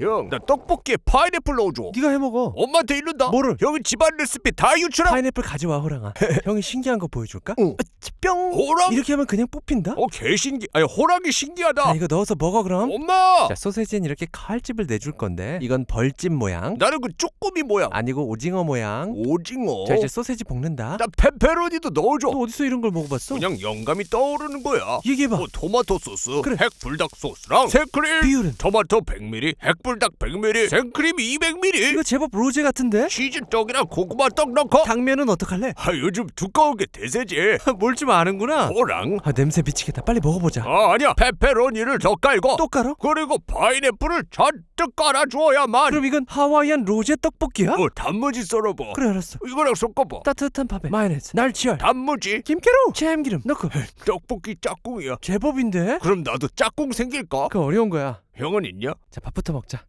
형, 나 떡볶이에 파인애플 넣어줘. 네가 해 먹어 엄마한테 이른다. 뭐를? 형이 집안 레시피 다 유출하. 파인애플 가져와 호랑아 형이 신기한 거 보여줄까? 응. 아, 뿅 호랑? 이렇게 하면 그냥 뽑힌다? 어, 개신기. 아니, 호랑이 신기하다. 자 이거 넣어서 먹어 그럼 엄마. 자 소세지는 이렇게 칼집을 내줄 건데 이건 벌집 모양 나는 그 쪼꼬미 모양. 아니고 오징어 모양 오징어. 자 이제 소세지 볶는다 나 페페로니도 넣어줘. 너 어디서 이런 걸 먹어봤어? 그냥 영감이 떠오르는 거야. 얘기해봐 뭐 토마토 소스, 그래. 핵 불닭 소스랑 생크림, 비율은? 토마토 100ml, 핵 불닭 100ml, 생크림 200ml, 이거 제법 로제 같은데? 치즈 떡이랑 고구마 떡 넣고. 당면은 어떡할래? 아 요즘 두꺼운 게 대세지. 뭘 좀 아는구나 호랑. 아 냄새 미치겠다 빨리 먹어보자 아 아니야 페페로니를 더 깔고. 또 깔아? 그리고 파인애플을 잔뜩 깔아주어야만. 그럼 이건 하와이안 로제 떡볶이야? 어 단무지 썰어봐. 그래 알았어 이거랑 섞어봐. 따뜻한 밥에 마요네즈 날치알 단무지. 김가루 참기름 넣고 떡볶이 짝꿍이야. 제법인데? 그럼 나도 짝꿍 생길까? 그 어려운 거야 형은 있냐? 자 밥부터 먹자